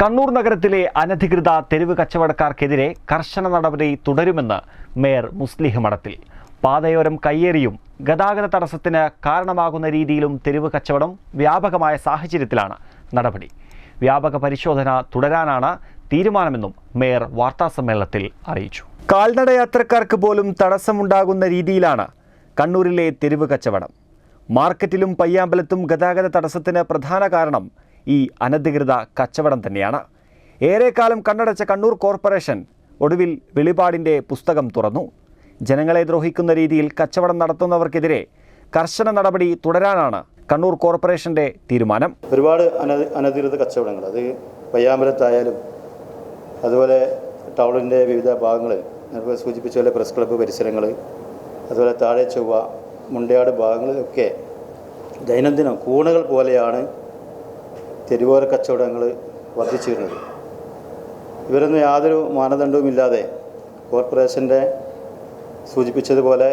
കണ്ണൂർ നഗരത്തിലെ അനധികൃത തെരുവ് കച്ചവടക്കാർക്കെതിരെ കർശന നടപടി തുടരുമെന്ന് മേയർ മുസ്ലിഹ് മഠത്തിൽ. പാതയോരം കയ്യേറിയും ഗതാഗത തടസ്സത്തിന് കാരണമാകുന്ന രീതിയിലും തെരുവ് കച്ചവടം വ്യാപകമായ സാഹചര്യത്തിലാണ് നടപടി. വ്യാപക പരിശോധന തുടരാനാണ് തീരുമാനമെന്നും മേയർ വാർത്താസമ്മേളനത്തിൽ അറിയിച്ചു. കാൽനടയാത്രക്കാർക്ക് പോലും തടസ്സമുണ്ടാകുന്ന രീതിയിലാണ് കണ്ണൂരിലെ തെരുവ് കച്ചവടം. മാർക്കറ്റിലും പയ്യാമ്പലത്തും ഗതാഗത തടസ്സത്തിന് പ്രധാന കാരണം ഈ അനധികൃത കച്ചവടം തന്നെയാണ്. ഏറെക്കാലം കണ്ണടച്ച കണ്ണൂർ കോർപ്പറേഷൻ ഒടുവിൽ വെളിപാടിന്റെ പുസ്തകം തുറന്നു. ജനങ്ങളെ ദ്രോഹിക്കുന്ന രീതിയിൽ കച്ചവടം നടത്തുന്നവർക്കെതിരെ കർശന നടപടി തുടരാനാണ് കണ്ണൂർ കോർപ്പറേഷന്റെ തീരുമാനം. ഒരുപാട് അനധികൃത കച്ചവടങ്ങൾ അത് പയ്യാമ്പലത്തായാലും അതുപോലെ ടൗണിന്റെ വിവിധ നേരത്തെ സൂചിപ്പിച്ച പോലെ പ്രസ് ക്ലബ്ബ് പരിസരങ്ങൾ അതുപോലെ താഴെ ചൊവ്വ മുണ്ടയാട് ഭാഗങ്ങളിലൊക്കെ ദൈനംദിനം കൂണുകൾ പോലെയാണ് തെരുവോര കച്ചവടങ്ങൾ വർദ്ധിച്ചു വരുന്നത് ഇവരൊന്നും യാതൊരു മാനദണ്ഡവുമില്ലാതെ കോർപ്പറേഷന്റെ സൂചിപ്പിച്ചതുപോലെ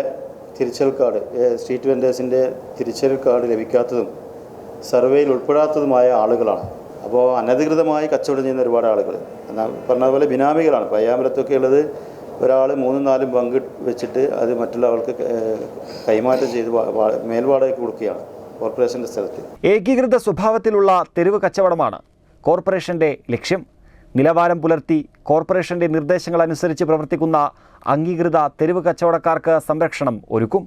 തിരിച്ചൽ കാർഡ് സ്ട്രീറ്റ് വെൻഡേഴ്സിന്റെ തിരിച്ചൽ കാർഡ് ലഭിക്കാത്തതും സർവേയിൽ ഉൾപ്പെടാത്തതുമായ ആളുകളാണ്. അപ്പോൾ അനധികൃതമായി കച്ചവടം ചെയ്യുന്ന ഒരുപാട് ആളുകൾ. എന്നാൽ പറഞ്ഞതുപോലെ ബിനാമികളാണ്. പയ്യാമ്പലത്തൊക്കെ ഉള്ളത് ഒരാൾ മൂന്നും നാലും പങ്ക് വെച്ചിട്ട് അത് മറ്റുള്ള ആൾക്ക് കൈമാറ്റം ചെയ്ത് മേൽവാടകയ്ക്ക് കൊടുക്കുകയാണ്. കോർപ്പറേഷന്റെ സ്ഥലത്ത്. ഏകീകൃത സ്വഭാവത്തിലുള്ള തെരുവ് കച്ചവടമാണ് കോർപ്പറേഷന്റെ ലക്ഷ്യം. നിലവാരം പുലർത്തി കോർപ്പറേഷന്റെ നിർദ്ദേശങ്ങൾ അനുസരിച്ച് പ്രവർത്തിക്കുന്ന അംഗീകൃത തെരുവ് കച്ചവടക്കാർക്ക് സംരക്ഷണം ഒരുക്കും.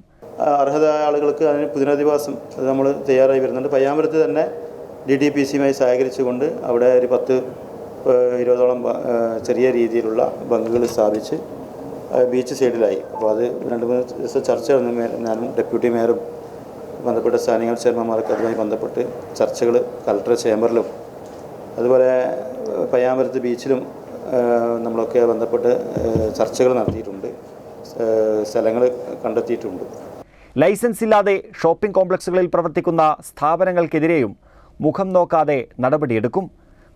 അർഹത ആളുകൾക്ക് അതിന് പുനരധിവാസം അത് നമ്മൾ തയ്യാറായി വരുന്നുണ്ട്. പയ്യാമ്പലത്ത് തന്നെ ഡി ഡി പി സിയുമായി സഹകരിച്ചുകൊണ്ട് അവിടെ ഒരു പത്ത് ഇരുപതോളം ചെറിയ രീതിയിലുള്ള ബങ്കുകൾ സ്ഥാപിച്ച് ബീച്ച് സൈഡിലായി. അപ്പോൾ അത് രണ്ട് മൂന്ന് ദിവസം ചർച്ച നടന്നു. ഞാനും ഡെപ്യൂട്ടി മേയറും ബന്ധപ്പെട്ട സ്ഥാനങ്ങൾ ചെയർമാൻമാർക്ക് അതുമായി ബന്ധപ്പെട്ട് ചർച്ചകൾ കലക്ടർ ചേംബറിലും അതുപോലെ പയ്യാമ്പലത്ത് ബീച്ചിലും നമ്മളൊക്കെ ബന്ധപ്പെട്ട് ചർച്ചകൾ നടത്തിയിട്ടുണ്ട്. സ്ഥലങ്ങൾ കണ്ടെത്തിയിട്ടുണ്ട്. ലൈസൻസ് ഇല്ലാതെ ഷോപ്പിംഗ് കോംപ്ലക്സുകളിൽ പ്രവർത്തിക്കുന്ന സ്ഥാപനങ്ങൾക്കെതിരെയും മുഖം നോക്കാതെ നടപടിയെടുക്കും.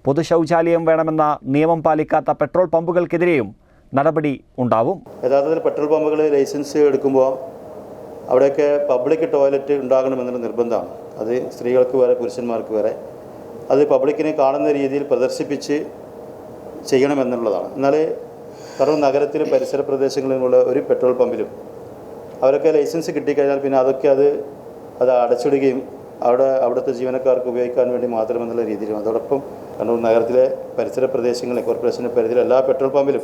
പൊതു ശൗചാലയം വേണമെന്ന നിയമം പാലിക്കാത്ത പെട്രോൾ പമ്പുകൾക്കെതിരെയും നടപടി ഉണ്ടാവും. യഥാർത്ഥത്തിൽ പെട്രോൾ പമ്പുകൾ ലൈസൻസ് എടുക്കുമ്പോൾ അവിടെയൊക്കെ പബ്ലിക് ടോയ്ലറ്റ് ഉണ്ടാകണമെന്നുള്ള നിർബന്ധമാണ്. അത് സ്ത്രീകൾക്ക് വരെ പുരുഷന്മാർക്ക് വരെ അത് പബ്ലിക്കിനെ കാണുന്ന രീതിയിൽ പ്രദർശിപ്പിച്ച് ചെയ്യണമെന്നുള്ളതാണ്. എന്നാൽ കാരണം നഗരത്തിലും പരിസര പ്രദേശങ്ങളിലുമുള്ള ഒരു പെട്രോൾ പമ്പിലും അവരൊക്കെ ലൈസൻസ് കിട്ടിക്കഴിഞ്ഞാൽ പിന്നെ അതൊക്കെ അത് അത് അടച്ചിടുകയും അവിടെ അവിടുത്തെ ജീവനക്കാർക്ക് ഉപയോഗിക്കാൻ വേണ്ടി മാത്രമെന്നുള്ള രീതിയിലും. അതോടൊപ്പം കണ്ണൂർ നഗരത്തിലെ പരിസര പ്രദേശങ്ങളിലെ കോർപ്പറേഷന്റെ പരിധിയിലെ എല്ലാ പെട്രോൾ പമ്പിലും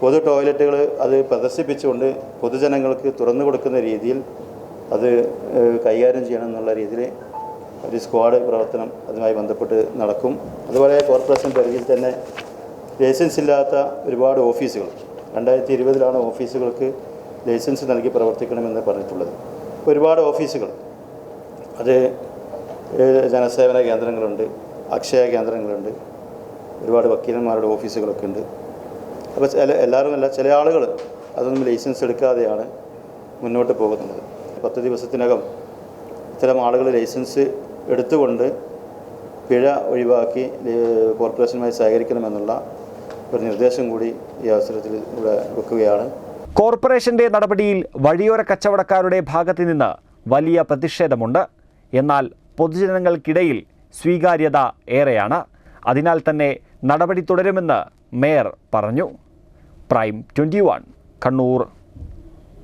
പൊതു ടോയ്ലറ്റുകൾ അത് പ്രദർശിപ്പിച്ചുകൊണ്ട് പൊതുജനങ്ങൾക്ക് തുറന്നു കൊടുക്കുന്ന രീതിയിൽ അത് കൈകാര്യം ചെയ്യണം എന്നുള്ള രീതിയിൽ ഒരു സ്ക്വാഡ് പ്രവർത്തനം അതുമായി ബന്ധപ്പെട്ട് നടക്കും. അതുപോലെ കോർപ്പറേഷൻ പരിധിയിൽ തന്നെ ലൈസൻസ് ഇല്ലാത്ത ഒരുപാട് ഓഫീസുകൾ രണ്ടായിരത്തി ഇരുപതിലാണ് ഓഫീസുകൾക്ക് ലൈസൻസ് നൽകി പ്രവർത്തിക്കണമെന്ന് പറഞ്ഞിട്ടുള്ളത്. ഒരുപാട് ഓഫീസുകൾ അത് ജനസേവന കേന്ദ്രങ്ങളുണ്ട് അക്ഷയ കേന്ദ്രങ്ങളുണ്ട് ഒരുപാട് വക്കീലന്മാരുടെ ഓഫീസുകളൊക്കെ ഉണ്ട്. അപ്പോൾ ചില എല്ലാവരും അല്ല ചില ആളുകൾ അതൊന്നും ലൈസൻസ് എടുക്കാതെയാണ് മുന്നോട്ട് പോകുന്നത്. പത്ത് ദിവസത്തിനകം ഇത്തരം ആളുകൾ ലൈസൻസ് എടുത്തുകൊണ്ട് പിഴ ഒഴിവാക്കി കോർപ്പറേഷനുമായി സഹകരിക്കണമെന്നുള്ള ഒരു നിർദ്ദേശം കൂടി ഈ അവസരത്തിൽ ഇവിടെ വെക്കുകയാണ്. കോർപ്പറേഷന്റെ നടപടിയിൽ വഴിയോര കച്ചവടക്കാരുടെ ഭാഗത്തു നിന്ന് വലിയ പ്രതിഷേധമുണ്ട്. എന്നാൽ പൊതുജനങ്ങൾക്കിടയിൽ സ്വീകാര്യത ഏറെയാണ്. അതിനാൽ തന്നെ നടപടി തുടരുമെന്ന് മേയർ പറഞ്ഞു. Prime twenty Kannur